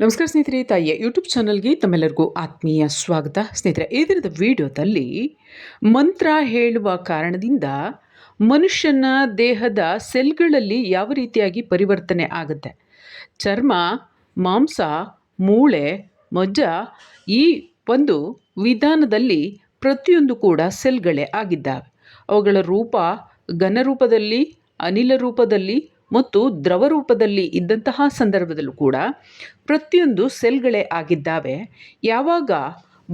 ನಮಸ್ಕಾರ ಸ್ನೇಹಿತರೆ, ತಾಯಿಯ. ಯೂಟ್ಯೂಬ್ ಚಾನಲ್ಗೆ ತಮ್ಮೆಲ್ಲರಿಗೂ ಆತ್ಮೀಯ ಸ್ವಾಗತ. ಸ್ನೇಹಿತರೆ, ಈ ದಿನದ ವಿಡಿಯೋದಲ್ಲಿ ಮಂತ್ರ ಹೇಳುವ ಕಾರಣದಿಂದ ಮನುಷ್ಯನ ದೇಹದ ಸೆಲ್ಗಳಲ್ಲಿ ಯಾವ ರೀತಿಯಾಗಿ ಪರಿವರ್ತನೆ ಆಗುತ್ತೆ? ಚರ್ಮ, ಮಾಂಸ, ಮೂಳೆ, ಮಜ್ಜ ಈ ಒಂದು ವಿಧಾನದಲ್ಲಿ ಪ್ರತಿಯೊಂದು ಕೂಡ ಸೆಲ್ಗಳೇ ಆಗಿದ್ದಾವೆ. ಅವುಗಳ ರೂಪ ಘನ ರೂಪದಲ್ಲಿ, ಅನಿಲ ರೂಪದಲ್ಲಿ ಮತ್ತು ದ್ರವ ರೂಪದಲ್ಲಿ ಇದ್ದಂತಹ ಸಂದರ್ಭದಲ್ಲೂ ಕೂಡ ಪ್ರತಿಯೊಂದು ಸೆಲ್ಗಳೇ ಆಗಿದ್ದಾವೆ. ಯಾವಾಗ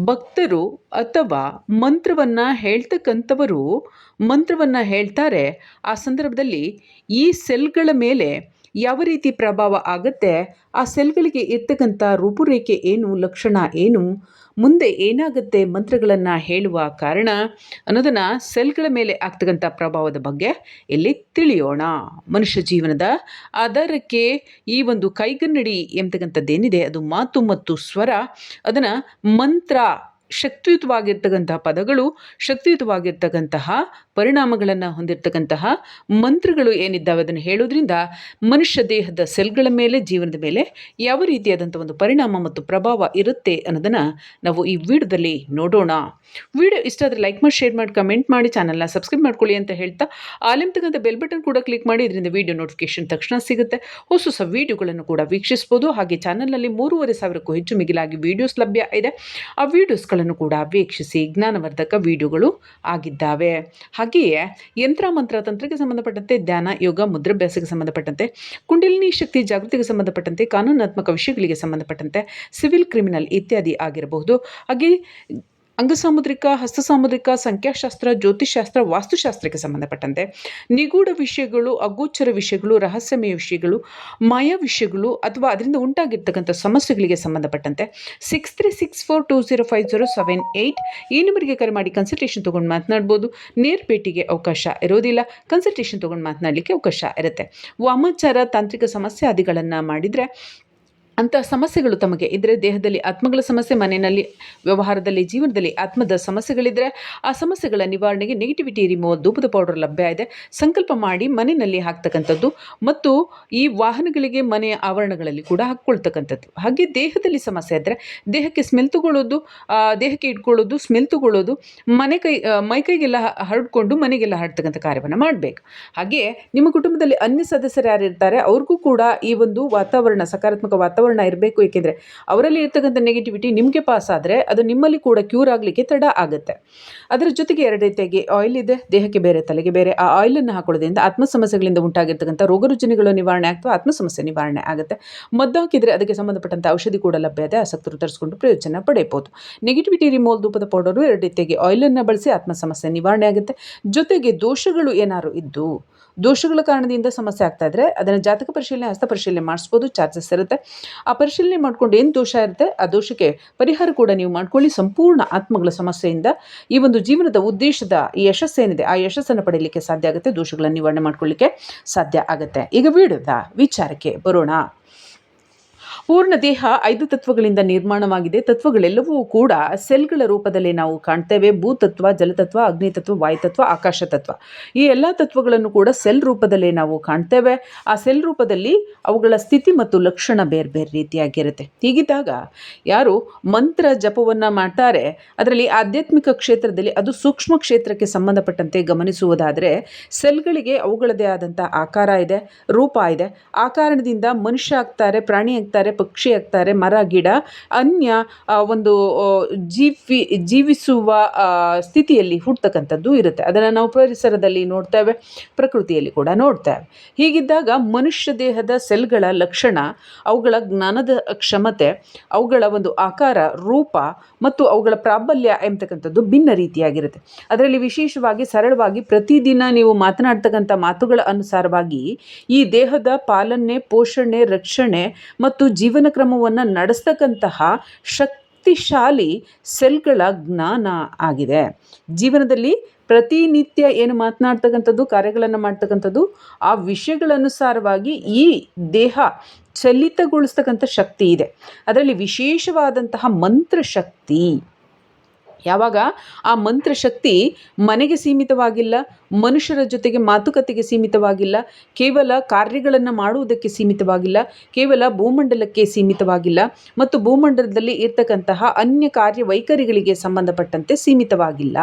ಭಕ್ತರು ಅಥವಾ ಮಂತ್ರವನ್ನು ಹೇಳ್ತಕ್ಕಂಥವರು ಮಂತ್ರವನ್ನು ಹೇಳ್ತಾರೆ, ಆ ಸಂದರ್ಭದಲ್ಲಿ ಈ ಸೆಲ್ಗಳ ಮೇಲೆ ಯಾವ ರೀತಿ ಪ್ರಭಾವ ಆಗುತ್ತೆ, ಆ ಸೆಲ್ಗಳಿಗೆ ಇರ್ತಕ್ಕಂಥ ರೂಪುರೇಖೆ ಏನು, ಲಕ್ಷಣ ಏನು, ಮುಂದೆ ಏನಾಗುತ್ತೆ ಮಂತ್ರಗಳನ್ನು ಹೇಳುವ ಕಾರಣ ಅನ್ನೋದನ್ನು ಸೆಲ್ಗಳ ಮೇಲೆ ಆಗ್ತಕ್ಕಂಥ ಪ್ರಭಾವದ ಬಗ್ಗೆ ಇಲ್ಲಿ ತಿಳಿಯೋಣ. ಮನುಷ್ಯ ಜೀವನದ ಆಧಾರಕ್ಕೆ ಈ ಒಂದು ಕೈಗನ್ನಡಿ ಎಂಬತಕ್ಕಂಥದ್ದೇನಿದೆ, ಅದು ಮಾತು ಮತ್ತು ಸ್ವರ, ಅದನ್ನು ಮಂತ್ರ ಶಕ್ತಿಯುತವಾಗಿರ್ತಕ್ಕಂತಹ ಪದಗಳು, ಶಕ್ತಿಯುತವಾಗಿರ್ತಕ್ಕಂತಹ ಪರಿಣಾಮಗಳನ್ನು ಹೊಂದಿರತಕ್ಕಂತಹ ಮಂತ್ರಗಳು ಏನಿದ್ದಾವೆ ಅದನ್ನು ಹೇಳೋದ್ರಿಂದ ಮನುಷ್ಯ ದೇಹದ ಸೆಲ್ಗಳ ಮೇಲೆ, ಜೀವನದ ಮೇಲೆ ಯಾವ ರೀತಿಯಾದಂಥ ಒಂದು ಪರಿಣಾಮ ಮತ್ತು ಪ್ರಭಾವ ಇರುತ್ತೆ ಅನ್ನೋದನ್ನು ನಾವು ಈ ವಿಡಿಯೋದಲ್ಲಿ ನೋಡೋಣ. ವಿಡಿಯೋ ಇಷ್ಟ ಆದರೆ ಲೈಕ್ ಮಾಡಿ, ಶೇರ್ ಮಾಡಿ, ಕಮೆಂಟ್ ಮಾಡಿ, ಚಾನಲ್ನ ಸಬ್ಸ್ಕ್ರೈಬ್ ಮಾಡ್ಕೊಳ್ಳಿ ಅಂತ ಹೇಳ್ತಾ ಆಲಿಂತಕ್ಕಂಥ ಬೆಲ್ ಬಟನ್ ಕೂಡ ಕ್ಲಿಕ್ ಮಾಡಿ, ಇದರಿಂದ ವಿಡಿಯೋ ನೋಟಿಫಿಕೇಶನ್ ತಕ್ಷಣ ಸಿಗುತ್ತೆ. ಹೊಸ ಹೊಸ ವಿಡಿಯೋಗಳನ್ನು ಕೂಡ ವೀಕ್ಷಿಸ್ಬೋದು. ಹಾಗೆ ಚಾನಲ್ನಲ್ಲಿ ಮೂರುವರೆ ಸಾವಿರಕ್ಕೂ ಹೆಚ್ಚು ಮಿಗಿಲಾಗಿ ವಿಡಿಯೋಸ್ ಲಭ್ಯ ಇದೆ. ಆ ವಿಡಿಯೋಸ್ಗಳನ್ನು ಕೂಡ ವೀಕ್ಷಿಸಿ ಜ್ಞಾನವರ್ಧಕ ವಿಡಿಯೋಗಳು ಆಗಿದ್ದಾವೆ. ಹಾಗೆಯೇ ಯಂತ್ರ ಮಂತ್ರ ತಂತ್ರಕ್ಕೆ ಸಂಬಂಧಪಟ್ಟಂತೆ ಧ್ಯಾನ, ಯೋಗ ಮುದ್ರಾಭ್ಯಾಸಕ್ಕೆ ಸಂಬಂಧಪಟ್ಟಂತೆ, ಕುಂಡಲಿನಿ ಶಕ್ತಿ ಜಾಗೃತಿಗೆ ಸಂಬಂಧಪಟ್ಟಂತೆ, ಕಾನೂನಾತ್ಮಕ ವಿಷಯಗಳಿಗೆ ಸಂಬಂಧಪಟ್ಟಂತೆ, ಸಿವಿಲ್ ಕ್ರಿಮಿನಲ್ ಇತ್ಯಾದಿ ಆಗಿರಬಹುದು. ಹಾಗೆ ಅಂಗಸಾಮುದ್ರಿಕ, ಹಸ್ತಸಾಮುದ್ರಿಕ, ಸಂಖ್ಯಾಶಾಸ್ತ್ರ ಜ್ಯೋತಿಷಾಸ್ತ್ರ ವಾಸ್ತುಶಾಸ್ತ್ರಕ್ಕೆ ಸಂಬಂಧಪಟ್ಟಂತೆ ನಿಗೂಢ ವಿಷಯಗಳು, ಅಗೋಚರ ವಿಷಯಗಳು, ರಹಸ್ಯಮಯ ವಿಷಯಗಳು, ಮಯ ವಿಷಯಗಳು ಅಥವಾ ಅದರಿಂದ ಉಂಟಾಗಿರ್ತಕ್ಕಂಥ ಸಮಸ್ಯೆಗಳಿಗೆ ಸಂಬಂಧಪಟ್ಟಂತೆ six three six four two zero five zero seven eight ಈ ನಂಬರ್ಗೆ ಕರೆ ಮಾಡಿ ಕನ್ಸಲ್ಟೇಷನ್ ತೊಗೊಂಡು ಮಾತನಾಡ್ಬೋದು. ನೇರ ಭೇಟಿಗೆ ಅವಕಾಶ ಇರೋದಿಲ್ಲ. ಕನ್ಸಲ್ಟೇಷನ್ ತೊಗೊಂಡು ಮಾತನಾಡಲಿಕ್ಕೆ ಅವಕಾಶ ಇರುತ್ತೆ. ವಾಮಾಚಾರ ತಾಂತ್ರಿಕ ಸಮಸ್ಯೆ ಆದಿಗಳನ್ನು ಮಾಡಿದರೆ ಅಂಥ ಸಮಸ್ಯೆಗಳು ತಮಗೆ ಇದ್ದರೆ ದೇಹದಲ್ಲಿ ಆತ್ಮಗಳ ಸಮಸ್ಯೆ, ಮನೆಯಲ್ಲಿ, ವ್ಯವಹಾರದಲ್ಲಿ, ಜೀವನದಲ್ಲಿ ಆತ್ಮದ ಸಮಸ್ಯೆಗಳಿದ್ದರೆ ಆ ಸಮಸ್ಯೆಗಳ ನಿವಾರಣೆಗೆ ನೆಗೆಟಿವಿಟಿ ರಿಮೂವ್ ಧೂಪದ ಪೌಡರ್ ಲಭ್ಯ ಇದೆ. ಸಂಕಲ್ಪ ಮಾಡಿ ಮನೆಯಲ್ಲಿ ಹಾಕ್ತಕ್ಕಂಥದ್ದು ಮತ್ತು ಈ ವಾಹನಗಳಿಗೆ ಮನೆಯ ಆವರಣಗಳಲ್ಲಿ ಕೂಡ ಹಾಕ್ಕೊಳ್ತಕ್ಕಂಥದ್ದು. ಹಾಗೆ ದೇಹದಲ್ಲಿ ಸಮಸ್ಯೆ ಇದ್ದರೆ ದೇಹಕ್ಕೆ ಸ್ಮೆಲ್ ತಗೊಳ್ಳೋದು ದೇಹಕ್ಕೆ ಇಟ್ಕೊಳ್ಳೋದು ಸ್ಮೆಲ್ ತಗೊಳ್ಳೋದು, ಮನೆ ಕೈ ಮೈ ಕೈಗೆಲ್ಲ ಹರಡ್ಕೊಂಡು ಮನೆಗೆಲ್ಲ ಹರಡ್ತಕ್ಕಂಥ ಕಾರ್ಯವನ್ನು ಮಾಡಬೇಕು. ಹಾಗೆ ನಿಮ್ಮ ಕುಟುಂಬದಲ್ಲಿ ಅನ್ಯ ಸದಸ್ಯರು ಯಾರು ಇರ್ತಾರೆ ಅವ್ರಿಗೂ ಕೂಡ ಈ ಒಂದು ವಾತಾವರಣ, ಸಕಾರಾತ್ಮಕ ವಾತಾವರಣ ಇರಬೇಕು, ಏಕೆಂದರೆ ಅವರಲ್ಲಿ ಇರ್ತಕ್ಕಂಥ ನೆಗೆಟಿವಿಟಿ ನಿಮಗೆ ಪಾಸ್ ಆದರೆ ಅದು ನಿಮ್ಮಲ್ಲಿ ಕೂಡ ಕ್ಯೂರ್ ಆಗಲಿಕ್ಕೆ ತಡ ಆಗುತ್ತೆ. ಅದರ ಜೊತೆಗೆ ಎರಡು ರೀತಿಯಾಗಿ ಆಯಿಲ್ ಇದೆ, ದೇಹಕ್ಕೆ ಬೇರೆ, ತಲೆಗೆ ಬೇರೆ. ಆ ಆಯಿಲನ್ನು ಹಾಕೊಳ್ಳೋದ್ರಿಂದ ಆತ್ಮ ಸಮಸ್ಯೆಗಳಿಂದ ಉಂಟಾಗಿರ್ತಕ್ಕಂಥ ರೋಗ ರುಜಿನಗಳು ನಿವಾರಣೆ ಆಗ್ತವೆ, ಆತ್ಮ ಸಮಸ್ಯೆ ನಿವಾರಣೆ ಆಗುತ್ತೆ. ಮದ್ದು ಹಾಕಿದರೆ ಅದಕ್ಕೆ ಸಂಬಂಧಪಟ್ಟಂಥ ಔಷಧಿ ಕೂಡ ಲಭ್ಯ ಇದೆ, ಆಸಕ್ತರು ತರಿಸ್ಕೊಂಡು ಪ್ರಯೋಜನ ಪಡೆಯಬಹುದು ನೆಗೆಟಿವಿಟಿ ರಿಮೋಲ್ ಧೂಪದ ಪೌಡರು ಎರಡು ರೀತಿಯಾಗಿ ಆಯಿಲನ್ನು ಬಳಸಿ ಆತ್ಮ ಸಮಸ್ಯೆ ನಿವಾರಣೆ ಆಗುತ್ತೆ. ಜೊತೆಗೆ ದೋಷಗಳು ಏನಾದರೂ ಇದ್ದು ದೋಷಗಳ ಕಾರಣದಿಂದ ಸಮಸ್ಯೆ ಆಗ್ತಾ ಇದ್ರೆ ಅದನ್ನು ಜಾತಕ ಪರಿಶೀಲನೆ, ಹಸ್ತ ಪರಿಶೀಲನೆ ಮಾಡಿಸ್ಬೋದು, ಚಾರ್ಜಸ್ ಇರುತ್ತೆ. ಆ ಪರಿಶೀಲನೆ ಮಾಡ್ಕೊಂಡು ಏನು ದೋಷ ಇರುತ್ತೆ, ಆ ದೋಷಕ್ಕೆ ಪರಿಹಾರ ಕೂಡ ನೀವು ಮಾಡ್ಕೊಳ್ಳಿ. ಸಂಪೂರ್ಣ ಆತ್ಮಗಳ ಸಮಸ್ಯೆಯಿಂದ ಈ ಒಂದು ಜೀವನದ ಉದ್ದೇಶದ ಈ ಯಶಸ್ಸೇನಿದೆ ಆ ಯಶಸ್ಸನ್ನು ಪಡೆಯಲಿಕ್ಕೆ ಸಾಧ್ಯ ಆಗುತ್ತೆ. ದೋಷಗಳನ್ನು ನಿವಾರಣೆ ಮಾಡ್ಕೊಳ್ಳಿಕ್ಕೆ ಸಾಧ್ಯ ಆಗುತ್ತೆ. ಈಗ ವಿಡಿಯೋದ ವಿಚಾರಕ್ಕೆ ಬರೋಣ. ಪೂರ್ಣ ದೇಹ ಐದು ತತ್ವಗಳಿಂದ ನಿರ್ಮಾಣವಾಗಿದೆ. ತತ್ವಗಳೆಲ್ಲವೂ ಕೂಡ ಸೆಲ್ಗಳ ರೂಪದಲ್ಲಿ ನಾವು ಕಾಣ್ತೇವೆ. ಭೂತತ್ವ, ಜಲತತ್ವ, ಅಗ್ನಿತತ್ವ, ವಾಯುತತ್ವ ಆಕಾಶ ತತ್ವ ಈ ಎಲ್ಲ ತತ್ವಗಳನ್ನು ಕೂಡ ಸೆಲ್ ರೂಪದಲ್ಲಿ ನಾವು ಕಾಣ್ತೇವೆ. ಆ ಸೆಲ್ ರೂಪದಲ್ಲಿ ಅವುಗಳ ಸ್ಥಿತಿ ಮತ್ತು ಲಕ್ಷಣ ಬೇರೆ ಬೇರೆ ರೀತಿಯಾಗಿರುತ್ತೆ. ಹೀಗಿದ್ದಾಗ ಯಾರು ಮಂತ್ರ ಜಪವನ್ನು ಮಾಡ್ತಾರೆ, ಅದರಲ್ಲಿ ಆಧ್ಯಾತ್ಮಿಕ ಕ್ಷೇತ್ರದಲ್ಲಿ ಅದು ಸೂಕ್ಷ್ಮ ಕ್ಷೇತ್ರಕ್ಕೆ ಸಂಬಂಧಪಟ್ಟಂತೆ ಗಮನಿಸುವುದಾದರೆ ಸೆಲ್ಗಳಿಗೆ ಅವುಗಳದೇ ಆದಂಥ ಆಕಾರ ಇದೆ, ರೂಪ ಇದೆ. ಆ ಕಾರಣದಿಂದ ಮನುಷ್ಯ ಆಗ್ತಾರೆ, ಪ್ರಾಣಿ ಆಗ್ತಾರೆ ಪಕ್ಷಿ ಆಗ್ತಾರೆ, ಮರ, ಗಿಡ, ಅನ್ಯ ಒಂದು ಜೀವಿ, ಜೀವಿಸುವ ಸ್ಥಿತಿಯಲ್ಲಿ ಹುಟ್ಟತಕ್ಕಂಥದ್ದು ಇರುತ್ತೆ. ಅದನ್ನು ನಾವು ಪರಿಸರದಲ್ಲಿ ನೋಡ್ತೇವೆ, ಪ್ರಕೃತಿಯಲ್ಲಿ ಕೂಡ ನೋಡ್ತೇವೆ. ಹೀಗಿದ್ದಾಗ ಮನುಷ್ಯ ದೇಹದ ಸೆಲ್ಗಳ ಲಕ್ಷಣ, ಅವುಗಳ ಜ್ಞಾನದ ಕ್ಷಮತೆ, ಅವುಗಳ ಒಂದು ಆಕಾರ, ರೂಪ ಮತ್ತು ಅವುಗಳ ಪ್ರಾಬಲ್ಯ ಎಂಬತಕ್ಕಂಥದ್ದು ಭಿನ್ನ ರೀತಿಯಾಗಿರುತ್ತೆ. ಅದರಲ್ಲಿ ವಿಶೇಷವಾಗಿ, ಸರಳವಾಗಿ ಪ್ರತಿದಿನ ನೀವು ಮಾತನಾಡ್ತಕ್ಕಂಥ ಮಾತುಗಳ ಅನುಸಾರವಾಗಿ ಈ ದೇಹದ ಪಾಲನೆ, ಪೋಷಣೆ, ರಕ್ಷಣೆ ಮತ್ತು ಜೀವನ ಕ್ರಮವನ್ನು ನಡೆಸ್ತಕ್ಕಂತಹ ಶಕ್ತಿಶಾಲಿ ಸೆಲ್ಗಳ ಜ್ಞಾನ ಆಗಿದೆ. ಜೀವನದಲ್ಲಿ ಪ್ರತಿನಿತ್ಯ ಏನು ಮಾತನಾಡ್ತಕ್ಕಂಥದ್ದು, ಕಾರ್ಯಗಳನ್ನು ಮಾಡ್ತಕ್ಕಂಥದ್ದು, ಆ ವಿಷಯಗಳನುಸಾರವಾಗಿ ಈ ದೇಹ ಚಲಿತಗೊಳಿಸ್ತಕ್ಕಂಥ ಶಕ್ತಿ ಇದೆ. ಅದರಲ್ಲಿ ವಿಶೇಷವಾದಂತಹ ಮಂತ್ರ ಶಕ್ತಿ ಯಾವಾಗ ಆ ಮಂತ್ರಶಕ್ತಿ ಮನೆಗೆ ಸೀಮಿತವಾಗಿಲ್ಲ, ಮನುಷ್ಯರ ಜೊತೆಗೆ ಮಾತುಕತೆಗೆ ಸೀಮಿತವಾಗಿಲ್ಲ, ಕೇವಲ ಕಾರ್ಯಗಳನ್ನು ಮಾಡುವುದಕ್ಕೆ ಸೀಮಿತವಾಗಿಲ್ಲ, ಕೇವಲ ಭೂಮಂಡಲಕ್ಕೆ ಸೀಮಿತವಾಗಿಲ್ಲ ಮತ್ತು ಭೂಮಂಡಲದಲ್ಲಿ ಇರ್ತಕ್ಕಂತಹ ಅನ್ಯ ಕಾರ್ಯ ವೈಖರಿಗಳಿಗೆ ಸಂಬಂಧಪಟ್ಟಂತೆ ಸೀಮಿತವಾಗಿಲ್ಲ.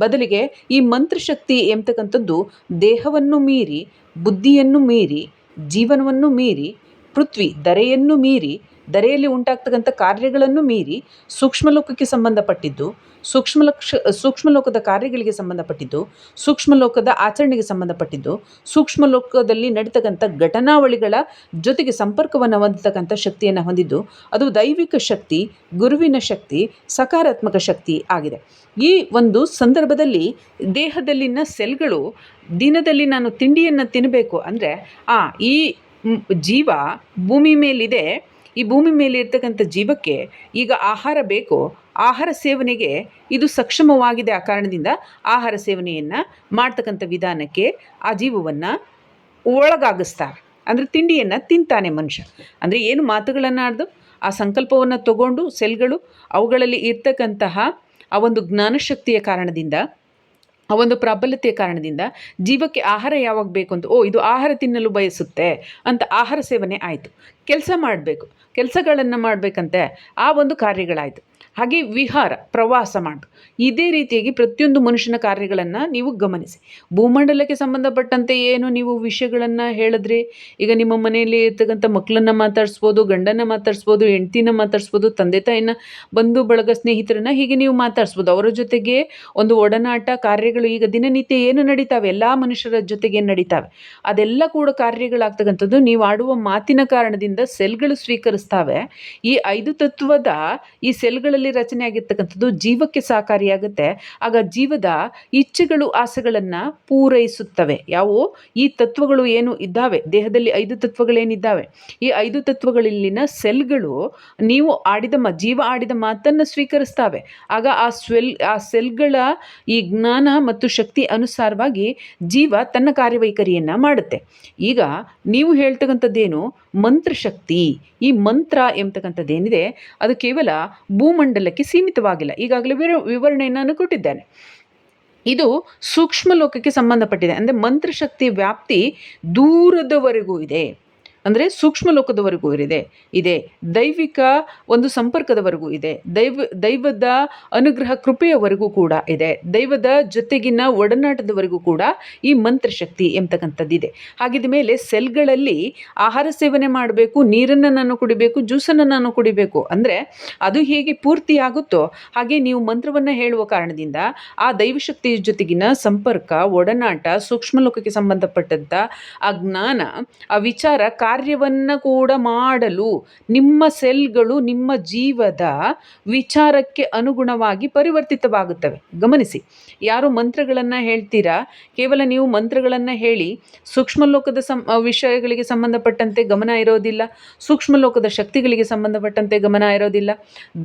ಬದಲಿಗೆ ಈ ಮಂತ್ರಶಕ್ತಿ ಎಂಬತಕ್ಕಂಥದ್ದು ದೇಹವನ್ನು ಮೀರಿ, ಬುದ್ಧಿಯನ್ನು ಮೀರಿ, ಜೀವನವನ್ನು ಮೀರಿ, ಪೃಥ್ವಿ ಧರೆಯನ್ನು ಮೀರಿ ಧರೆಯಲ್ಲಿ ಉಂಟಾಗ್ತಕ್ಕಂಥ ಕಾರ್ಯಗಳನ್ನು ಮೀರಿ ಸೂಕ್ಷ್ಮ ಲೋಕಕ್ಕೆ ಸಂಬಂಧಪಟ್ಟಿದ್ದು, ಸೂಕ್ಷ್ಮ ಲಕ್ಷ, ಸೂಕ್ಷ್ಮ ಲೋಕದ ಕಾರ್ಯಗಳಿಗೆ ಸಂಬಂಧಪಟ್ಟಿದ್ದು, ಸೂಕ್ಷ್ಮ ಲೋಕದ ಆಚರಣೆಗೆ ಸಂಬಂಧಪಟ್ಟಿದ್ದು, ಸೂಕ್ಷ್ಮ ಲೋಕದಲ್ಲಿ ನಡೀತಕ್ಕಂಥ ಘಟನಾವಳಿಗಳ ಜೊತೆಗೆ ಸಂಪರ್ಕವನ್ನು ಹೊಂದತಕ್ಕಂಥ ಶಕ್ತಿಯನ್ನು ಹೊಂದಿದ್ದು, ಅದು ದೈವಿಕ ಶಕ್ತಿ, ಗುರುವಿನ ಶಕ್ತಿ, ಸಕಾರಾತ್ಮಕ ಶಕ್ತಿ ಆಗಿದೆ. ಈ ಒಂದು ಸಂದರ್ಭದಲ್ಲಿ ದೇಹದಲ್ಲಿನ ಸೆಲ್ಗಳು ದಿನದಲ್ಲಿ ನಾನು ತಿಂಡಿಯನ್ನು ತಿನ್ನಬೇಕು ಅಂದರೆ, ಆ, ಈ ಜೀವ ಭೂಮಿ ಮೇಲಿದೆ ಈ ಭೂಮಿ ಮೇಲೆ ಇರ್ತಕ್ಕಂಥ ಜೀವಕ್ಕೆ ಈಗ ಆಹಾರ ಬೇಕು. ಆಹಾರ ಸೇವನೆಗೆ ಇದು ಸಕ್ಷಮವಾಗಿದೆ ಆ ಕಾರಣದಿಂದ ಆಹಾರ ಸೇವನೆಯನ್ನು ಮಾಡ್ತಕ್ಕಂಥ ವಿಧಾನಕ್ಕೆ ಆ ಜೀವವನ್ನು ಒಳಗಾಗಿಸ್ತಾರೆ ಅಂದರೆ ತಿಂಡಿಯನ್ನು ತಿಂತಾನೆ ಮನುಷ್ಯ. ಅಂದರೆ ಏನು ಮಾತುಗಳನ್ನು ಆಡ್ದು, ಆ ಸಂಕಲ್ಪವನ್ನು ತಗೊಂಡು, ಸೆಲ್ಗಳು ಅವುಗಳಲ್ಲಿ ಇರ್ತಕ್ಕಂತಹ ಆ ಒಂದು ಜ್ಞಾನಶಕ್ತಿಯ ಕಾರಣದಿಂದ ಆ ಒಂದು ಪ್ರಾಬಲ್ಯತೆಯ ಕಾರಣದಿಂದ ಜೀವಕ್ಕೆ ಆಹಾರ ಯಾವಾಗ ಬೇಕು ಅಂತ, ಓ, ಇದು ಆಹಾರ ತಿನ್ನಲು ಬಯಸುತ್ತೆ ಅಂತ ಆಹಾರ ಸೇವನೆ ಆಯಿತು. ಕೆಲಸ ಮಾಡಬೇಕು. ಕೆಲಸಗಳನ್ನು ಮಾಡಬೇಕಂತೆ. ಆ ಒಂದು ಕಾರ್ಯಗಳಾಯಿತು. ಹಾಗೆ ವಿಹಾರ, ಪ್ರವಾಸ ಮಾಡು. ಇದೇ ರೀತಿಯಾಗಿ ಪ್ರತಿಯೊಂದು ಮನುಷ್ಯನ ಕಾರ್ಯಗಳನ್ನು ನೀವು ಗಮನಿಸಿ. ಭೂಮಂಡಲಕ್ಕೆ ಸಂಬಂಧಪಟ್ಟಂತೆ ಏನು ನೀವು ವಿಷಯಗಳನ್ನು ಹೇಳಿದ್ರಿ, ಈಗ ನಿಮ್ಮ ಮನೆಯಲ್ಲಿ ಇರ್ತಕ್ಕಂಥ ಮಕ್ಕಳನ್ನ ಮಾತಾಡಿಸ್ಬೋದು ಗಂಡನ ಮಾತಾಡಿಸ್ಬೋದು, ಹೆಂಡ್ತಿನ ಮಾತಾಡಿಸ್ಬೋದು, ತಂದೆ ತಾಯಿನ ಬಂಧು ಬಳಗ ಸ್ನೇಹಿತರನ್ನ ಹೀಗೆ ನೀವು ಮಾತಾಡಿಸ್ಬೋದು. ಅವರ ಜೊತೆಗೆ ಒಂದು ಒಡನಾಟ ಕಾರ್ಯಗಳು ಈಗ ದಿನನಿತ್ಯ ಏನು ನಡೀತಾವೆ? ಎಲ್ಲ ಮನುಷ್ಯರ ಜೊತೆಗೆ ನಡೀತಾವೆ? ಅದೆಲ್ಲ ಕೂಡ ಕಾರ್ಯಗಳಾಗ್ತಕ್ಕಂಥದ್ದು ನೀವು ಆಡುವ ಮಾತಿನ ಕಾರಣದಿಂದ ಸೆಲ್ಗಳು ಸ್ವೀಕರಿಸ್ತಾವೆ. ಈ ಐದು ತತ್ವದ ಈ ಸೆಲ್ಗಳಲ್ಲಿ ರಚನೆ ಆಗಿರ್ತಕ್ಕಂಥದ್ದು ಜೀವಕ್ಕೆ ಸಹಕಾರಿಯಾಗುತ್ತೆ. ಆಗ ಜೀವದ ಇಚ್ಛೆಗಳು, ಆಸೆಗಳನ್ನು ಪೂರೈಸುತ್ತವೆ. ಯಾವುವು? ಈ ತತ್ವಗಳು ಏನು ಇದ್ದಾವೆ? ದೇಹದಲ್ಲಿ ಐದು ತತ್ವಗಳೇನಿದ್ದಾವೆ? ಈ ಐದು ತತ್ವಗಳಲ್ಲಿನ ಸೆಲ್ಗಳು ನೀವು ಆಡಿದ ಮ, ಜೀವ ಆಡಿದ ಮಾತನ್ನು ಸ್ವೀಕರಿಸ್ತಾವೆ. ಆಗ ಆ ಸ್ವೆಲ್, ಆ ಸೆಲ್ಗಳ ಈ ಜ್ಞಾನ ಮತ್ತು ಶಕ್ತಿ ಅನುಸಾರವಾಗಿ ಜೀವ ತನ್ನ ಕಾರ್ಯವೈಖರಿಯನ್ನು ಮಾಡುತ್ತೆ. ಈಗ ನೀವು ಹೇಳ್ತಕ್ಕಂಥದ್ದೇನು? ಮಂತ್ರಶಕ್ತಿ. ಈ ಮಂತ್ರ ಎಂಬತಕ್ಕಂಥದ್ದೇನಿದೆ? ಅದು ಕೇವಲ ಭೂಮಂಡಲಕ್ಕೆ ಸೀಮಿತವಾಗಿಲ್ಲ. ಈಗಾಗಲೇ ವಿರ ವಿವರಣೆಯನ್ನು ನಾನು ಕೊಟ್ಟಿದ್ದೇನೆ. ಇದು ಸೂಕ್ಷ್ಮ ಲೋಕಕ್ಕೆ ಸಂಬಂಧಪಟ್ಟಿದೆ. ಅಂದರೆ ಮಂತ್ರಶಕ್ತಿ ವ್ಯಾಪ್ತಿ ದೂರದವರೆಗೂ ಇದೆ. ಅಂದರೆ ಸೂಕ್ಷ್ಮ ಲೋಕದವರೆಗೂ ಇದೆ ಇದೆ ದೈವಿಕ ಒಂದು ಸಂಪರ್ಕದವರೆಗೂ ಇದೆ. ದೈವ, ದೈವದ ಅನುಗ್ರಹ ಕೃಪೆಯವರೆಗೂ ಕೂಡ ಇದೆ. ದೈವದ ಜೊತೆಗಿನ ಒಡನಾಟದವರೆಗೂ ಕೂಡ ಈ ಮಂತ್ರಶಕ್ತಿ ಎಂಬತಕ್ಕಂಥದ್ದಿದೆ. ಹಾಗಿದ ಮೇಲೆ ಸೆಲ್ಗಳಲ್ಲಿ ಆಹಾರ ಸೇವನೆ ಮಾಡಬೇಕು, ನೀರನ್ನು ನಾನು ಕುಡಿಬೇಕು, ಜ್ಯೂಸನ್ನು ನಾನು ಕುಡಿಬೇಕು ಅಂದರೆ ಅದು ಹೇಗೆ ಪೂರ್ತಿ ಆಗುತ್ತೋ ಹಾಗೆ ನೀವು ಮಂತ್ರವನ್ನು ಹೇಳುವ ಕಾರಣದಿಂದ ಆ ದೈವಶಕ್ತಿಯ ಜೊತೆಗಿನ ಸಂಪರ್ಕ, ಒಡನಾಟ, ಸೂಕ್ಷ್ಮ ಲೋಕಕ್ಕೆ ಸಂಬಂಧಪಟ್ಟಂಥ ಆ ಜ್ಞಾನ, ಆ ವಿಚಾರ ಕಾರ್ಯವನ್ನು ಕೂಡ ಮಾಡಲು ನಿಮ್ಮ ಸೆಲ್ಗಳು ನಿಮ್ಮ ಜೀವದ ವಿಚಾರಕ್ಕೆ ಅನುಗುಣವಾಗಿ ಪರಿವರ್ತಿತವಾಗುತ್ತವೆ. ಗಮನಿಸಿ, ಯಾರು ಮಂತ್ರಗಳನ್ನು ಹೇಳ್ತೀರಾ? ಕೇವಲ ನೀವು ಮಂತ್ರಗಳನ್ನು ಹೇಳಿ ಸೂಕ್ಷ್ಮ ಲೋಕದ ಸಂ ವಿಷಯಗಳಿಗೆ ಸಂಬಂಧಪಟ್ಟಂತೆ ಗಮನ ಇರೋದಿಲ್ಲ ಸೂಕ್ಷ್ಮ ಲೋಕದ ಶಕ್ತಿಗಳಿಗೆ ಸಂಬಂಧಪಟ್ಟಂತೆ ಗಮನ ಇರೋದಿಲ್ಲ,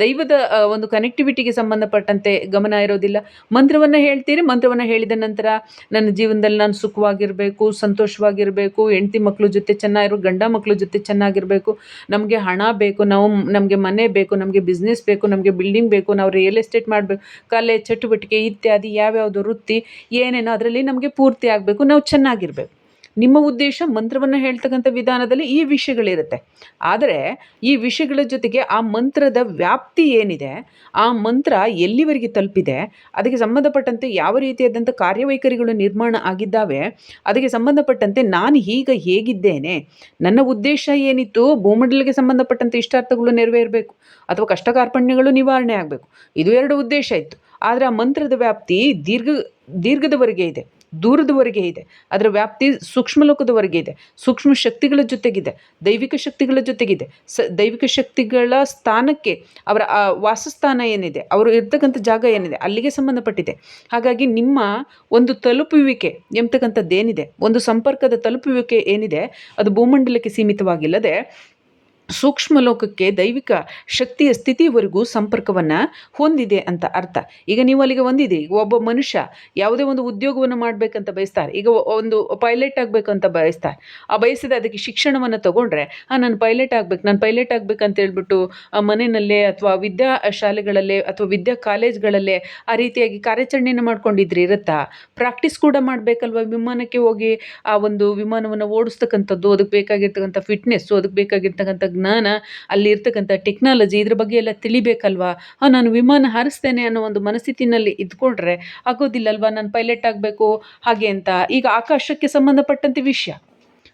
ದೈವದ ಒಂದು ಕನೆಕ್ಟಿವಿಟಿಗೆ ಸಂಬಂಧಪಟ್ಟಂತೆ ಗಮನ ಇರೋದಿಲ್ಲ. ಮಂತ್ರವನ್ನು ಹೇಳ್ತೀರಿ, ಮಂತ್ರವನ್ನು ಹೇಳಿದ ನಂತರ ನನ್ನ ಜೀವನದಲ್ಲಿ ನಾನು ಸುಖವಾಗಿರಬೇಕು, ಸಂತೋಷವಾಗಿರಬೇಕು, ಹೆಂಡತಿ ಮಕ್ಕಳು ಜೊತೆ ಚೆನ್ನಾಗಿರೋ ಗಂಡ ಮಕ್ಕಳ ಜೊತೆ ಚೆನ್ನಾಗಿರಬೇಕು, ನಮಗೆ ಹಣ ಬೇಕು, ನಾವು ನಮಗೆ ಮನೆ ಬೇಕು, ನಮಗೆ ಬಿಸ್ನೆಸ್ ಬೇಕು, ನಮಗೆ ಬಿಲ್ಡಿಂಗ್ ಬೇಕು, ನಾವು ರಿಯಲ್ ಎಸ್ಟೇಟ್ ಮಾಡಬೇಕು, ಕಲೆ, ಚಟುವಟಿಕೆ ಇತ್ಯಾದಿ ಯಾವ್ಯಾವುದು ವೃತ್ತಿ ಏನೇನೋ ಅದರಲ್ಲಿ ನಮಗೆ ಪೂರ್ತಿ ಆಗಬೇಕು, ನಾವು ಚೆನ್ನಾಗಿರಬೇಕು. ನಿಮ್ಮ ಉದ್ದೇಶ ಮಂತ್ರವನ್ನು ಹೇಳ್ತಕ್ಕಂಥ ವಿಧಾನದಲ್ಲಿ ಈ ವಿಷಯಗಳಿರುತ್ತೆ. ಆದರೆ ಈ ವಿಷಯಗಳ ಜೊತೆಗೆ ಆ ಮಂತ್ರದ ವ್ಯಾಪ್ತಿ ಏನಿದೆ, ಆ ಮಂತ್ರ ಎಲ್ಲಿವರೆಗೆ ತಲುಪಿದೆ, ಅದಕ್ಕೆ ಸಂಬಂಧಪಟ್ಟಂತೆ ಯಾವ ರೀತಿಯಾದಂಥ ಕಾರ್ಯವೈಖರಿಗಳು ನಿರ್ಮಾಣ ಆಗಿದ್ದಾವೆ, ಅದಕ್ಕೆ ಸಂಬಂಧಪಟ್ಟಂತೆ ನಾನು ಈಗ ಹೇಗಿದ್ದೇನೆ, ನನ್ನ ಉದ್ದೇಶ ಏನಿತ್ತು, ಭೂಮಂಡಲಕ್ಕೆ ಸಂಬಂಧಪಟ್ಟಂತೆ ಇಷ್ಟಾರ್ಥಗಳು ನೆರವೇರಬೇಕು, ಅಥವಾ ಕಷ್ಟ ಕಾರ್ಪಣ್ಯಗಳು ನಿವಾರಣೆ ಆಗಬೇಕು, ಇದು ಎರಡು ಉದ್ದೇಶ ಇತ್ತು. ಆದರೆ ಆ ಮಂತ್ರದ ವ್ಯಾಪ್ತಿ ದೀರ್ಘ, ದೀರ್ಘದವರೆಗೆ ಇದೆ. ದೂರದವರೆಗೆ ಇದೆ. ಅದರ ವ್ಯಾಪ್ತಿ ಸೂಕ್ಷ್ಮ ಲೋಕದವರೆಗೆ ಇದೆ. ಸೂಕ್ಷ್ಮ ಶಕ್ತಿಗಳ ಜೊತೆಗಿದೆ. ದೈವಿಕ ಶಕ್ತಿಗಳ ಜೊತೆಗಿದೆ. ಸ, ದೈವಿಕ ಶಕ್ತಿಗಳ ಸ್ಥಾನಕ್ಕೆ ಅವರ ವಾಸಸ್ಥಾನ ಏನಿದೆ, ಅವರು ಇರ್ತಕ್ಕಂಥ ಜಾಗ ಏನಿದೆ, ಅಲ್ಲಿಗೆ ಸಂಬಂಧಪಟ್ಟಿದೆ. ಹಾಗಾಗಿ ನಿಮ್ಮ ಒಂದು ತಲುಪುವಿಕೆ ಎಂಬತಕ್ಕಂಥದ್ದೇನಿದೆ, ಒಂದು ಸಂಪರ್ಕದ ತಲುಪುವಿಕೆ ಏನಿದೆ, ಅದು ಭೂಮಂಡಲಕ್ಕೆ ಸೀಮಿತವಾಗಿಲ್ಲದೆ ಸೂಕ್ಷ್ಮ ಲೋಕಕ್ಕೆ ದೈವಿಕ ಶಕ್ತಿಯ ಸ್ಥಿತಿವರೆಗೂ ಸಂಪರ್ಕವನ್ನು ಹೊಂದಿದೆ ಅಂತ ಅರ್ಥ. ಈಗ ನೀವು ಅಲ್ಲಿಗೆ ಒಂದಿದೆ ಈಗ ಒಬ್ಬ ಮನುಷ್ಯ ಯಾವುದೇ ಒಂದು ಉದ್ಯೋಗವನ್ನು ಮಾಡಬೇಕಂತ ಬಯಸ್ತಾರೆ, ಈಗ ಒಂದು ಪೈಲಟ್ ಆಗಬೇಕು ಅಂತ ಬಯಸ್ತಾರೆ. ಆ ಬಯಸಿದ ಅದಕ್ಕೆ ಶಿಕ್ಷಣವನ್ನು ತಗೊಂಡ್ರೆ ಹಾಂ ನಾನು ಪೈಲಟ್ ಆಗಬೇಕು, ನಾನು ಪೈಲಟ್ ಆಗಬೇಕಂತ ಹೇಳ್ಬಿಟ್ಟು ಮನೆಯಲ್ಲೇ ಅಥವಾ ವಿದ್ಯಾ ಶಾಲೆಗಳಲ್ಲೇ ಅಥವಾ ವಿದ್ಯಾ ಕಾಲೇಜ್ಗಳಲ್ಲೇ ಆ ರೀತಿಯಾಗಿ ಕಾರ್ಯಾಚರಣೆಯನ್ನು ಮಾಡ್ಕೊಂಡಿದ್ರೆ ಇರುತ್ತಾ? ಪ್ರಾಕ್ಟೀಸ್ ಕೂಡ ಮಾಡಬೇಕಲ್ವ ವಿಮಾನಕ್ಕೆ ಹೋಗಿ ಆ ಒಂದು ವಿಮಾನವನ್ನು ಓಡಿಸ್ತಕ್ಕಂಥದ್ದು, ಅದಕ್ಕೆ ಬೇಕಾಗಿರ್ತಕ್ಕಂಥ ಫಿಟ್ನೆಸ್ಸು ಅದಕ್ಕೆ ಬೇಕಾಗಿರ್ತಕ್ಕಂಥ ಜ್ಞಾನ ಅಲ್ಲಿ ಇರ್ತಕ್ಕಂಥ ಟೆಕ್ನಾಲಜಿ ಇದ್ರ ಬಗ್ಗೆ ಎಲ್ಲ ತಿಳಿಬೇಕಲ್ವಾ? ಹಾಂ, ನಾನು ವಿಮಾನ ಹಾರಿಸ್ತೇನೆ ಅನ್ನೋ ಒಂದು ಮನಸ್ಥಿತಿನಲ್ಲಿ ಇದ್ಕೊಂಡ್ರೆ ಆಗೋದಿಲ್ಲಲ್ವಾ? ನಾನು ಪೈಲಟ್ ಆಗಬೇಕು, ಹಾಗೆ ಅಂತ. ಈಗ ಆಕಾಶಕ್ಕೆ ಸಂಬಂಧಪಟ್ಟಂತೆ ವಿಷಯ.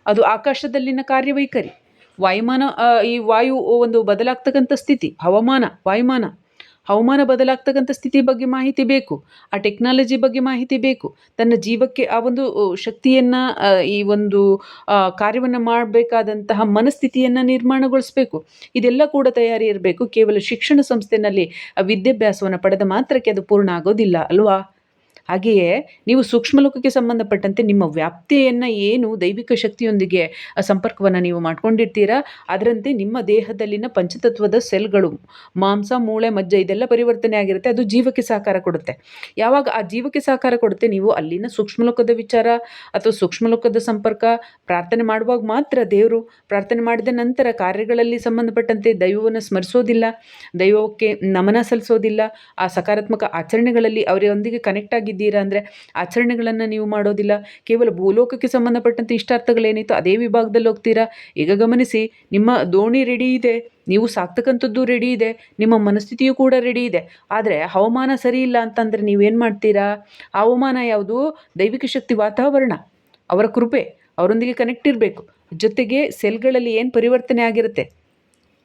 ಅದು ಆಕಾಶದಲ್ಲಿನ ಕಾರ್ಯವೈಖರಿ. ವಾಯುಮಾನ ಈ ವಾಯು ಒಂದು ಬದಲಾಗ್ತಕ್ಕಂಥ ಸ್ಥಿತಿ, ಹವಾಮಾನ, ವಾಯುಮಾನ. ಹವಾಮಾನ ಬದಲಾಗ್ತಕ್ಕಂಥ ಸ್ಥಿತಿ ಬಗ್ಗೆ ಮಾಹಿತಿ ಬೇಕು, ಆ ಟೆಕ್ನಾಲಜಿ ಬಗ್ಗೆ ಮಾಹಿತಿ ಬೇಕು, ತನ್ನ ಜೀವಕ್ಕೆ ಆ ಒಂದು ಶಕ್ತಿಯನ್ನು ಈ ಒಂದು ಕಾರ್ಯವನ್ನು ಮಾಡಬೇಕಾದಂತಹ ಮನಸ್ಥಿತಿಯನ್ನು ನಿರ್ಮಾಣಗೊಳಿಸಬೇಕು. ಇದೆಲ್ಲ ಕೂಡ ತಯಾರಿ ಇರಬೇಕು ಕೇವಲ ಶಿಕ್ಷಣ ಸಂಸ್ಥೆಯಲ್ಲಿ ವಿದ್ಯಾಭ್ಯಾಸವನ್ನು ಪಡೆದ ಮಾತ್ರಕ್ಕೆ ಅದು ಪೂರ್ಣ ಆಗೋದಿಲ್ಲ, ಅಲ್ವಾ? ಹಾಗೆಯೇ ನೀವು ಸೂಕ್ಷ್ಮ ಲೋಕಕ್ಕೆ ಸಂಬಂಧಪಟ್ಟಂತೆ ನಿಮ್ಮ ವ್ಯಾಪ್ತಿಯನ್ನು ಏನು ದೈವಿಕ ಶಕ್ತಿಯೊಂದಿಗೆ ಸಂಪರ್ಕವನ್ನು ನೀವು ಮಾಡ್ಕೊಂಡಿರ್ತೀರಾ? ಅದರಂತೆ ನಿಮ್ಮ ದೇಹದಲ್ಲಿನ ಪಂಚತತ್ವದ ಸೆಲ್ಗಳು, ಮಾಂಸ, ಮೂಳೆ, ಮಜ್ಜ ಇದೆಲ್ಲ ಪರಿವರ್ತನೆ ಆಗಿರುತ್ತೆ. ಅದು ಜೀವಕ್ಕೆ ಸಹಕಾರ ಕೊಡುತ್ತೆ. ಯಾವಾಗ ಆ ಜೀವಕ್ಕೆ ಸಹಕಾರ ಕೊಡುತ್ತೆ? ನೀವು ಅಲ್ಲಿನ ಸೂಕ್ಷ್ಮ ಲೋಕದ ವಿಚಾರ ಅಥವಾ ಸೂಕ್ಷ್ಮಲೋಕದ ಸಂಪರ್ಕ ಪ್ರಾರ್ಥನೆ ಮಾಡುವಾಗ ಮಾತ್ರ ದೇವರು ಪ್ರಾರ್ಥನೆ ಮಾಡಿದ ನಂತರ ಕಾರ್ಯಗಳಲ್ಲಿ ಸಂಬಂಧಪಟ್ಟಂತೆ ದೈವವನ್ನು ಸ್ಮರಿಸೋದಿಲ್ಲ, ದೈವಕ್ಕೆ ನಮನ ಸಲ್ಲಿಸೋದಿಲ್ಲ, ಆ ಸಕಾರಾತ್ಮಕ ಆಚರಣೆಗಳಲ್ಲಿ ಅವರೊಂದಿಗೆ ಕನೆಕ್ಟ್ ಆಗಿದ್ದೀರಾ ಅಂದರೆ ಆಚರಣೆಗಳನ್ನು ನೀವು ಮಾಡೋದಿಲ್ಲ. ಕೇವಲ ಭೂಲೋಕಕ್ಕೆ ಸಂಬಂಧಪಟ್ಟಂತೆ ಇಷ್ಟಾರ್ಥಗಳೇನಿತ್ತು, ಅದೇ ವಿಭಾಗದಲ್ಲಿ ಹೋಗ್ತೀರಾ? ಈಗ ಗಮನಿಸಿ, ನಿಮ್ಮ ದೋಣಿ ರೆಡಿ ಇದೆ, ನೀವು ಸಾಕ್ತಕ್ಕಂಥದ್ದು ರೆಡಿ ಇದೆ, ನಿಮ್ಮ ಮನಸ್ಥಿತಿಯೂ ಕೂಡ ರೆಡಿ ಇದೆ. ಆದರೆ ಹವಾಮಾನ ಸರಿ ಇಲ್ಲ ಅಂತಂದರೆ ನೀವೇನು ಮಾಡ್ತೀರಾ? ಹವಾಮಾನ ಯಾವುದು? ದೈವಿಕ ಶಕ್ತಿ ವಾತಾವರಣ, ಅವರ ಕೃಪೆ, ಅವರೊಂದಿಗೆ ಕನೆಕ್ಟ್ ಇರಬೇಕು. ಜೊತೆಗೆ ಸೆಲ್ಗಳಲ್ಲಿ ಏನು ಪರಿವರ್ತನೆ ಆಗಿರುತ್ತೆ?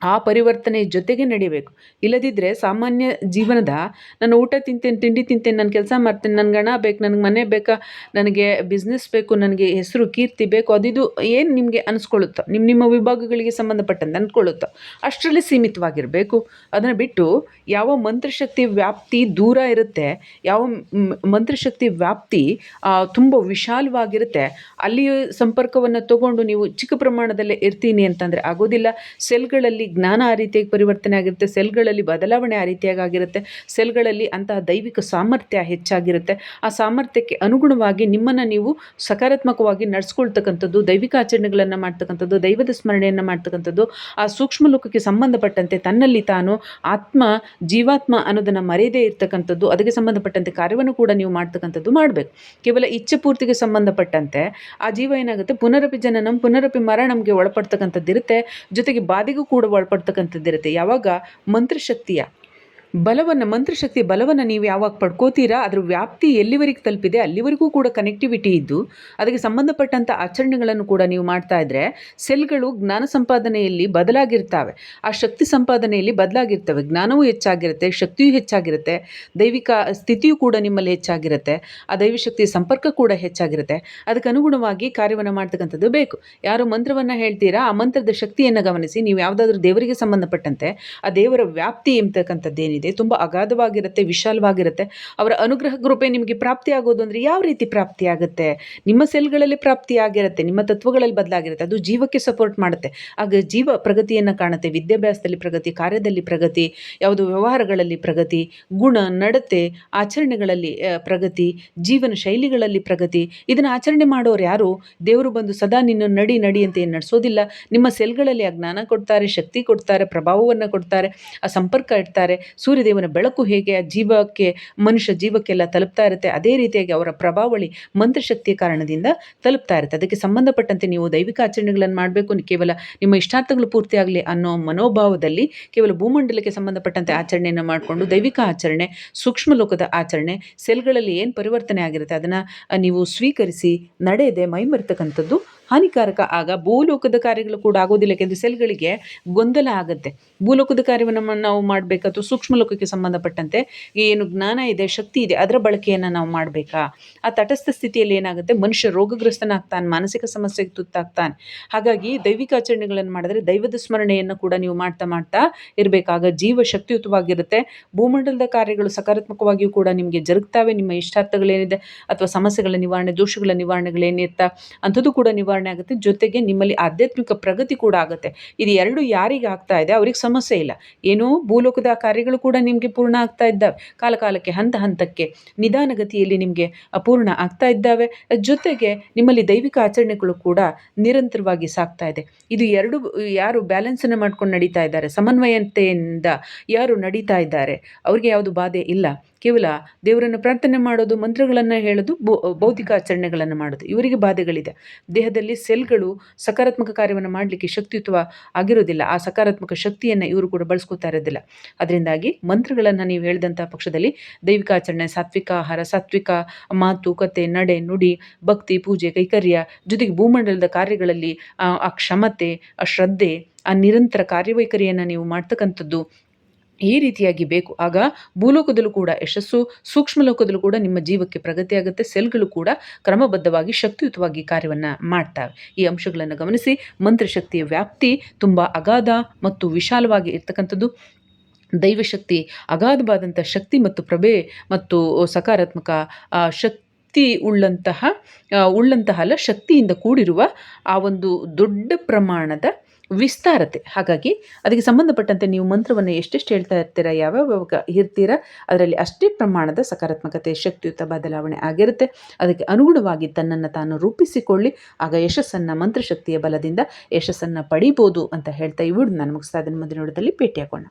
ಆ ಪರಿವರ್ತನೆ ಜೊತೆಗೆ ನಡಿಬೇಕು. ಇಲ್ಲದಿದ್ದರೆ ಸಾಮಾನ್ಯ ಜೀವನದ ನಾನು ಊಟ ತಿಂತೇನೆ, ತಿಂಡಿ ತಿಂತೇನೆ, ನಾನು ಕೆಲಸ ಮಾಡ್ತೇನೆ, ನನಗೆ ಹಣ ಬೇಕು, ನನಗೆ ಮನೆ ಬೇಕಾ, ನನಗೆ ಬಿಸ್ನೆಸ್ ಬೇಕು, ನನಗೆ ಹೆಸರು, ಕೀರ್ತಿ ಬೇಕು, ಅದಿದು ಏನು ನಿಮಗೆ ಅನಿಸ್ಕೊಳ್ಳುತ್ತೋ ನಿಮ್ಮ ನಿಮ್ಮ ವಿಭಾಗಗಳಿಗೆ ಸಂಬಂಧಪಟ್ಟಂತೆ ಅಂದ್ಕೊಳ್ಳುತ್ತೋ ಅಷ್ಟರಲ್ಲಿ ಸೀಮಿತವಾಗಿರಬೇಕು. ಅದನ್ನು ಬಿಟ್ಟು ಯಾವ ಮಂತ್ರಶಕ್ತಿ ವ್ಯಾಪ್ತಿ ದೂರ ಇರುತ್ತೆ, ಯಾವ ಮಂತ್ರಶಕ್ತಿ ವ್ಯಾಪ್ತಿ ತುಂಬ ವಿಶಾಲವಾಗಿರುತ್ತೆ ಅಲ್ಲಿ ಸಂಪರ್ಕವನ್ನು ತಗೊಂಡು ನೀವು ಚಿಕ್ಕ ಪ್ರಮಾಣದಲ್ಲೇ ಇರ್ತೀನಿ ಅಂತಂದರೆ ಆಗೋದಿಲ್ಲ. ಸೆಲ್ಗಳಲ್ಲಿ ಜ್ಞಾನ ಆ ರೀತಿಯಾಗಿ ಪರಿವರ್ತನೆ ಆಗಿರುತ್ತೆ, ಸೆಲ್ಗಳಲ್ಲಿ ಬದಲಾವಣೆ ಆ ರೀತಿಯಾಗಿ ಆಗಿರುತ್ತೆ, ಸೆಲ್ಗಳಲ್ಲಿ ಅಂತಹ ದೈವಿಕ ಸಾಮರ್ಥ್ಯ ಹೆಚ್ಚಾಗಿರುತ್ತೆ. ಆ ಸಾಮರ್ಥ್ಯಕ್ಕೆ ಅನುಗುಣವಾಗಿ ನಿಮ್ಮನ್ನು ನೀವು ಸಕಾರಾತ್ಮಕವಾಗಿ ನಡೆಸ್ಕೊಳ್ತಕ್ಕಂಥದ್ದು, ದೈವಿಕ ಆಚರಣೆಗಳನ್ನು ಮಾಡ್ತಕ್ಕಂಥದ್ದು, ದೈವದ ಸ್ಮರಣೆಯನ್ನು ಮಾಡ್ತಕ್ಕಂಥದ್ದು, ಆ ಸೂಕ್ಷ್ಮ ಲೋಕಕ್ಕೆ ಸಂಬಂಧಪಟ್ಟಂತೆ ತನ್ನಲ್ಲಿ ತಾನು ಆತ್ಮ, ಜೀವಾತ್ಮ ಅನ್ನೋದನ್ನು ಮರೆಯದೇ ಇರ್ತಕ್ಕಂಥದ್ದು, ಅದಕ್ಕೆ ಸಂಬಂಧಪಟ್ಟಂತೆ ಕಾರ್ಯವನ್ನು ಕೂಡ ನೀವು ಮಾಡ್ತಕ್ಕಂಥದ್ದು ಮಾಡಬೇಕು. ಕೇವಲ ಇಚ್ಛೆ ಪೂರ್ತಿಗೆ ಸಂಬಂಧಪಟ್ಟಂತೆ ಆ ಜೀವ ಏನಾಗುತ್ತೆ? ಪುನರಪಿ ಜನನಂ, ಪುನರಪಿ ಮರಣಂಗೆ ಒಳಪಡ್ತಕ್ಕಂಥದ್ದಿರುತ್ತೆ. ಜೊತೆಗೆ ಬಾದಿಗೂ ಕೂಡ ಒಳಪಡ್ತಕ್ಕಂಥದ್ದಿರುತ್ತೆ. ಯಾವಾಗ ಮಂತ್ರಶಕ್ತಿಯ ಬಲವನ್ನು, ಮಂತ್ರಶಕ್ತಿ ಬಲವನ್ನು ನೀವು ಯಾವಾಗ ಪಡ್ಕೋತೀರಾ, ಅದರ ವ್ಯಾಪ್ತಿ ಎಲ್ಲಿವರೆಗೆ ತಲುಪಿದೆ, ಅಲ್ಲಿವರೆಗೂ ಕೂಡ ಕನೆಕ್ಟಿವಿಟಿ ಇದ್ದು, ಅದಕ್ಕೆ ಸಂಬಂಧಪಟ್ಟಂಥ ಆಚರಣೆಗಳನ್ನು ಕೂಡ ನೀವು ಮಾಡ್ತಾ ಇದ್ದರೆ ಸೆಲ್ಗಳು ಜ್ಞಾನ ಸಂಪಾದನೆಯಲ್ಲಿ ಬದಲಾಗಿರ್ತವೆ. ಆ ಶಕ್ತಿ ಸಂಪಾದನೆಯಲ್ಲಿ ಬದಲಾಗಿರ್ತವೆ. ಜ್ಞಾನವೂ ಹೆಚ್ಚಾಗಿರುತ್ತೆ, ಶಕ್ತಿಯೂ ಹೆಚ್ಚಾಗಿರುತ್ತೆ, ದೈವಿಕ ಸ್ಥಿತಿಯೂ ಕೂಡ ನಿಮ್ಮಲ್ಲಿ ಹೆಚ್ಚಾಗಿರುತ್ತೆ, ಆ ದೈವಿ ಶಕ್ತಿಯ ಸಂಪರ್ಕ ಕೂಡ ಹೆಚ್ಚಾಗಿರುತ್ತೆ. ಅದಕ್ಕೆ ಅನುಗುಣವಾಗಿ ಕಾರ್ಯವನ್ನು ಮಾಡ್ತಕ್ಕಂಥದ್ದು ಬೇಕು. ಯಾರು ಮಂತ್ರವನ್ನು ಹೇಳ್ತೀರಾ, ಆ ಮಂತ್ರದ ಶಕ್ತಿಯನ್ನು ಗಮನಿಸಿ, ನೀವು ಯಾವುದಾದ್ರೂ ದೇವರಿಗೆ ಸಂಬಂಧಪಟ್ಟಂತೆ, ಆ ದೇವರ ವ್ಯಾಪ್ತಿ ಎಂಬತಕ್ಕಂಥದ್ದೇನಿದೆ ತುಂಬ ಅಗಾಧವಾಗಿರುತ್ತೆ, ವಿಶಾಲವಾಗಿರುತ್ತೆ. ಅವರ ಅನುಗ್ರಹ ಕೃಪೆ ನಿಮಗೆ ಪ್ರಾಪ್ತಿ ಆಗೋದು ಅಂದರೆ ಯಾವ ರೀತಿ ಪ್ರಾಪ್ತಿ ಆಗುತ್ತೆ? ನಿಮ್ಮ ಸೆಲ್ಗಳಲ್ಲಿ ಪ್ರಾಪ್ತಿ ಆಗಿರುತ್ತೆ, ನಿಮ್ಮ ತತ್ವಗಳಲ್ಲಿ ಬದಲಾಗಿರುತ್ತೆ, ಅದು ಜೀವಕ್ಕೆ ಸಪೋರ್ಟ್ ಮಾಡುತ್ತೆ. ಆಗ ಜೀವ ಪ್ರಗತಿಯನ್ನು ಕಾಣುತ್ತೆ, ವಿದ್ಯಾಭ್ಯಾಸದಲ್ಲಿ ಪ್ರಗತಿ, ಕಾರ್ಯದಲ್ಲಿ ಪ್ರಗತಿ, ಯಾವುದು ವ್ಯವಹಾರಗಳಲ್ಲಿ ಪ್ರಗತಿ, ಗುಣ, ನಡತೆ, ಆಚರಣೆಗಳಲ್ಲಿ ಪ್ರಗತಿ, ಜೀವನ ಶೈಲಿಗಳಲ್ಲಿ ಪ್ರಗತಿ. ಇದನ್ನು ಆಚರಣೆ ಮಾಡೋರು ಯಾರು? ದೇವರು ಬಂದು ಸದಾ ನಿನ್ನ ನಡಿ ನಡಿ ಅಂತ ಏನು ನಡೆಸೋದಿಲ್ಲ. ನಿಮ್ಮ ಸೆಲ್ಗಳಲ್ಲಿ ಆ ಜ್ಞಾನ ಕೊಡ್ತಾರೆ, ಶಕ್ತಿ ಕೊಡ್ತಾರೆ, ಪ್ರಭಾವವನ್ನು ಕೊಡ್ತಾರೆ, ಆ ಸಂಪರ್ಕ ಇಡ್ತಾರೆ. ಸೂರ್ಯದೇವನ ಬೆಳಕು ಹೇಗೆ ಆ ಜೀವಕ್ಕೆ, ಮನುಷ್ಯ ಜೀವಕ್ಕೆಲ್ಲ ತಲುಪ್ತಾ ಇರುತ್ತೆ, ಅದೇ ರೀತಿಯಾಗಿ ಅವರ ಪ್ರಭಾವಳಿ ಮಂತ್ರಶಕ್ತಿಯ ಕಾರಣದಿಂದ ತಲುಪ್ತಾ ಇರುತ್ತೆ. ಅದಕ್ಕೆ ಸಂಬಂಧಪಟ್ಟಂತೆ ನೀವು ದೈವಿಕ ಆಚರಣೆಗಳನ್ನು ಮಾಡಬೇಕು ಕೇವಲ ನಿಮ್ಮ ಇಷ್ಟಾರ್ಥಗಳು ಪೂರ್ತಿಯಾಗಲಿ ಅನ್ನೋ ಮನೋಭಾವದಲ್ಲಿ ಕೇವಲ ಭೂಮಂಡಲಕ್ಕೆ ಸಂಬಂಧಪಟ್ಟಂತೆ ಆಚರಣೆಯನ್ನು ಮಾಡಿಕೊಂಡು ದೈವಿಕ ಆಚರಣೆ, ಸೂಕ್ಷ್ಮ ಲೋಕದ ಆಚರಣೆ, ಸೆಲ್ಗಳಲ್ಲಿ ಏನು ಪರಿವರ್ತನೆ ಆಗಿರುತ್ತೆ ಅದನ್ನು ನೀವು ಸ್ವೀಕರಿಸಿ ನಡೆಯದೆ ಮೈಮರ್ತಕ್ಕಂಥದ್ದು ಹಾನಿಕಾರಕ ಆಗ ಭೂಲೋಕದ ಕಾರ್ಯಗಳು ಕೂಡ ಆಗೋದಿಲ್ಲ ಯಾಕೆಂದರೆ ಸೆಲ್ಗಳಿಗೆ ಗೊಂದಲ ಆಗುತ್ತೆ. ಭೂಲೋಕದ ಕಾರ್ಯವನ್ನು ನಾವು ಮಾಡಬೇಕು? ಅಥವಾ ಸೂಕ್ಷ್ಮ ಲೋಕಕ್ಕೆ ಸಂಬಂಧಪಟ್ಟಂತೆ ಏನು ಜ್ಞಾನ ಇದೆ, ಶಕ್ತಿ ಇದೆ, ಅದರ ಬಳಕೆಯನ್ನು ನಾವು ಮಾಡಬೇಕಾ? ಆ ತಟಸ್ಥ ಸ್ಥಿತಿಯಲ್ಲಿ ಏನಾಗುತ್ತೆ? ಮನುಷ್ಯ ರೋಗಗ್ರಸ್ತನಾಗ್ತಾನೆ, ಮಾನಸಿಕ ಸಮಸ್ಯೆಗೆ ತುತ್ತಾಗ್ತಾನೆ. ಹಾಗಾಗಿ ದೈವಿಕ ಆಚರಣೆಗಳನ್ನು ಮಾಡಿದ್ರೆ ದೈವದ ಸ್ಮರಣೆಯನ್ನು ಕೂಡ ನೀವು ಮಾಡ್ತಾ ಮಾಡ್ತಾ ಇರಬೇಕಾಗ ಜೀವ ಶಕ್ತಿಯುತವಾಗಿರುತ್ತೆ. ಭೂಮಂಡಲದ ಕಾರ್ಯಗಳು ಸಕಾರಾತ್ಮಕವಾಗಿಯೂ ಕೂಡ ನಿಮಗೆ ಜರುಗ್ತಾವೆ. ನಿಮ್ಮ ಇಷ್ಟಾರ್ಥಗಳೇನಿದೆ, ಅಥವಾ ಸಮಸ್ಯೆಗಳ ನಿವಾರಣೆ, ದೋಷಗಳ ನಿವಾರಣೆಗಳೇನಿರ್ತಾ, ಅಂಥದ್ದು ಕೂಡ ನಿವಾರಣೆ ನಿವಾರಣೆ ಆಗುತ್ತೆ. ಜೊತೆಗೆ ನಿಮ್ಮಲ್ಲಿ ಆಧ್ಯಾತ್ಮಿಕ ಪ್ರಗತಿ ಕೂಡ ಆಗುತ್ತೆ. ಇದು ಎರಡು ಯಾರಿಗೆ ಆಗ್ತಾ ಇದೆ ಅವ್ರಿಗೆ ಸಮಸ್ಯೆ ಇಲ್ಲ. ಏನೋ ಭೂಲೋಕದ ಕಾರ್ಯಗಳು ಕೂಡ ನಿಮಗೆ ಪೂರ್ಣ ಆಗ್ತಾ ಇದ್ದಾವೆ. ಕಾಲ ಕಾಲಕ್ಕೆ ಹಂತ ಹಂತಕ್ಕೆ, ನಿಧಾನಗತಿಯಲ್ಲಿ ನಿಮಗೆ ಪೂರ್ಣ ಆಗ್ತಾ ಇದ್ದಾವೆ. ಜೊತೆಗೆ ನಿಮ್ಮಲ್ಲಿ ದೈವಿಕ ಆಚರಣೆಗಳು ಕೂಡ ನಿರಂತರವಾಗಿ ಸಾಗ್ತಾ ಇದೆ. ಇದು ಎರಡು, ಯಾರು ಬ್ಯಾಲೆನ್ಸನ್ನು ಮಾಡ್ಕೊಂಡು ನಡೀತಾ ಇದ್ದಾರೆ, ಸಮನ್ವಯತೆಯಿಂದ ಯಾರು ನಡೀತಾ ಇದ್ದಾರೆ, ಅವ್ರಿಗೆ ಯಾವುದು ಬಾಧೆ ಇಲ್ಲ. ಕೇವಲ ದೇವರನ್ನು ಪ್ರಾರ್ಥನೆ ಮಾಡೋದು, ಮಂತ್ರಗಳನ್ನು ಹೇಳೋದು ಬೌದ್ಧಿಕ ಆಚರಣೆಗಳನ್ನು ಮಾಡೋದು, ಇವರಿಗೆ ಬಾಧೆಗಳಿದೆ. ದೇಹದಲ್ಲಿ ಸೆಲ್ಗಳು ಸಕಾರಾತ್ಮಕ ಕಾರ್ಯವನ್ನು ಮಾಡಲಿಕ್ಕೆ ಶಕ್ತಿಯುತ್ವ ಆಗಿರೋದಿಲ್ಲ. ಆ ಸಕಾರಾತ್ಮಕ ಶಕ್ತಿಯನ್ನು ಇವರು ಕೂಡ ಬಳಸ್ಕೋತಾ ಇರೋದಿಲ್ಲ. ಅದರಿಂದಾಗಿ ಮಂತ್ರಗಳನ್ನು ನೀವು ಹೇಳಿದಂಥ ಪಕ್ಷದಲ್ಲಿ ದೈವಿಕ ಆಚರಣೆ, ಸಾತ್ವಿಕ ಆಹಾರ, ಸಾತ್ವಿಕ ಮಾತು, ಕತೆ, ನಡೆ, ನುಡಿ, ಭಕ್ತಿ, ಪೂಜೆ, ಕೈಕರ್ಯ ಜೊತೆಗೆ ಭೂಮಂಡಲದ ಕಾರ್ಯಗಳಲ್ಲಿ ಆ ಕ್ಷಮತೆ, ಆ ಶ್ರದ್ಧೆ, ಆ ನಿರಂತರ ಕಾರ್ಯವೈಖರಿಯನ್ನು ನೀವು ಮಾಡ್ತಕ್ಕಂಥದ್ದು ಈ ರೀತಿಯಾಗಿ ಬೇಕು. ಆಗ ಭೂಲೋಕದಲ್ಲೂ ಕೂಡ ಯಶಸ್ಸು, ಸೂಕ್ಷ್ಮ ಲೋಕದಲ್ಲೂ ಕೂಡ ನಿಮ್ಮ ಜೀವಕ್ಕೆ ಪ್ರಗತಿ ಆಗುತ್ತೆ. ಸೆಲ್ಗಳು ಕೂಡ ಕ್ರಮಬದ್ಧವಾಗಿ, ಶಕ್ತಿಯುತವಾಗಿ ಕಾರ್ಯವನ್ನು ಮಾಡ್ತವೆ. ಈ ಅಂಶಗಳನ್ನು ಗಮನಿಸಿ. ಮಂತ್ರಶಕ್ತಿಯ ವ್ಯಾಪ್ತಿ ತುಂಬ ಅಗಾಧ ಮತ್ತು ವಿಶಾಲವಾಗಿ ಇರ್ತಕ್ಕಂಥದ್ದು. ದೈವಶಕ್ತಿ ಅಗಾಧವಾದಂಥ ಶಕ್ತಿ ಮತ್ತು ಪ್ರಭೆ ಮತ್ತು ಸಕಾರಾತ್ಮಕ ಶಕ್ತಿ ಶಕ್ತಿ ಉಳ್ಳಂತಹ ಉಳ್ಳಂತಹ ಅಲ್ಲ, ಶಕ್ತಿಯಿಂದ ಕೂಡಿರುವ ಆ ಒಂದು ದೊಡ್ಡ ಪ್ರಮಾಣದ ವಿಸ್ತಾರತೆ. ಹಾಗಾಗಿ ಅದಕ್ಕೆ ಸಂಬಂಧಪಟ್ಟಂತೆ ನೀವು ಮಂತ್ರವನ್ನು ಎಷ್ಟೆಷ್ಟು ಹೇಳ್ತಾ ಇರ್ತೀರಾ, ಯಾವ್ಯಾವ ಇರ್ತೀರಾ, ಅದರಲ್ಲಿ ಅಷ್ಟೇ ಪ್ರಮಾಣದ ಸಕಾರಾತ್ಮಕತೆ, ಶಕ್ತಿಯುತ ಬದಲಾವಣೆ ಆಗಿರುತ್ತೆ. ಅದಕ್ಕೆ ಅನುಗುಣವಾಗಿ ತನ್ನನ್ನು ತಾನು ರೂಪಿಸಿಕೊಳ್ಳಿ. ಆಗ ಯಶಸ್ಸನ್ನು, ಮಂತ್ರಶಕ್ತಿಯ ಬಲದಿಂದ ಯಶಸ್ಸನ್ನು ಪಡಿಬೋದು ಅಂತ ಹೇಳ್ತಾ ಈ ವಿಡಿಯೋ ನಾನು ಮುಗಿಸ್ತಾ ಇದ್ದೀನಿ. ಮುಂದಿನ ನೋಡೋದಲ್ಲಿ ಭೇಟಿಯಾಗೋಣ.